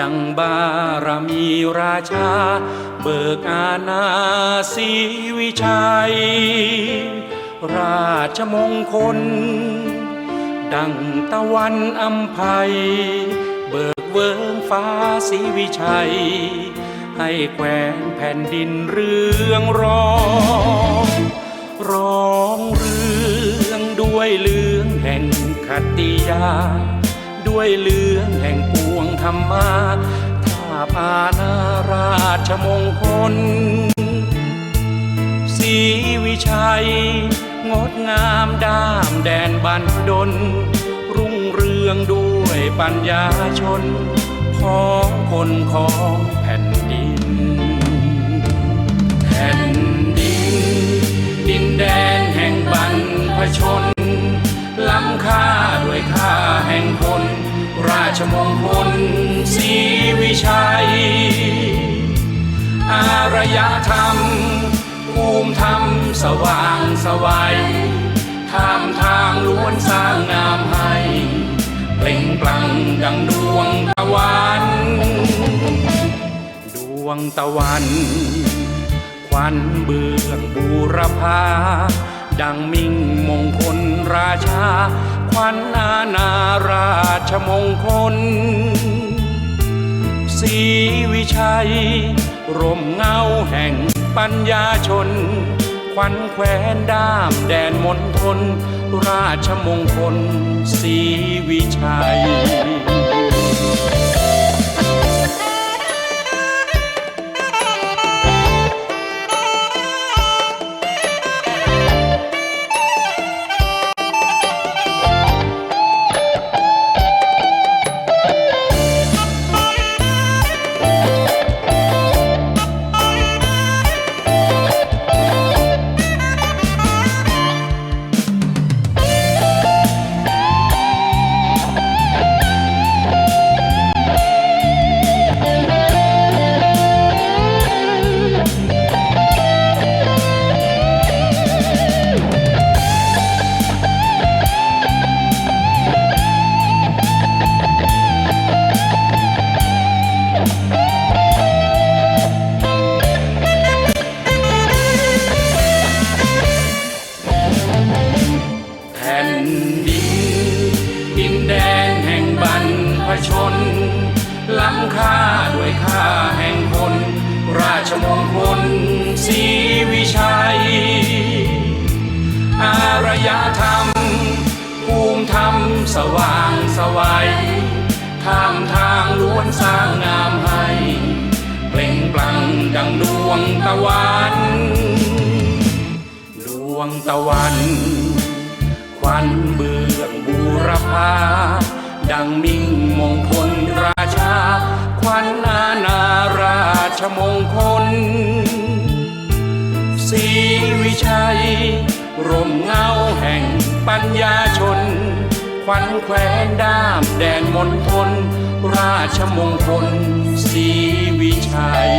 ดังบารมีราชา เบิกอาณาศรีวิชัย ราชมงคล ดังตะวันอัมภัย เบิกเวิงฟ้าศรีวิชัย ให้แควนแผ่นดินเรื่องร้องร้องเรื่องด้วยเรื่องแห่งคติยา ด้วยเลื่องแห่งปวงธรรมาถ้าปานาราชมงคลศีวิชัย งดงามด้ามแดนบันดล รุ่งเรืองด้วยปัญญาชน ของคนของแผ่นดิน ชมงคลศรีวิชัย อารยธรรมภูมิธรรมสว่างสวัยทามทางล้วนสร้างงามให้เปล่งปลั่งดังดวงตะวัน ดวงตะวันควันเบื้องบูรพาดังมิ่งมงคลราชา ควันนานาราชมงคลศีวิชัย ร่มเงาแห่งปัญญาชนควันแควนด้ามแดนมนทน ราชมงคลศีวิชัย ชน ล้ำค่าด้วยค่าแห่งคน ราชมงคลศรีวิชัย อารยธรรม ภูมิธรรมสว่างสวัยทามทางล้วนสร้างงามให้เปล่งปลั่งดังดวงตะวันดวงตะวันควันเบื้องบูรพา ดังมิ่งมงคลราชา ควันนานาราชมงคลศรีวิชัย ร่มเงาแห่งปัญญาชน ควันแควนด้ามแดนมนทน ราชมงคลศรีวิชัย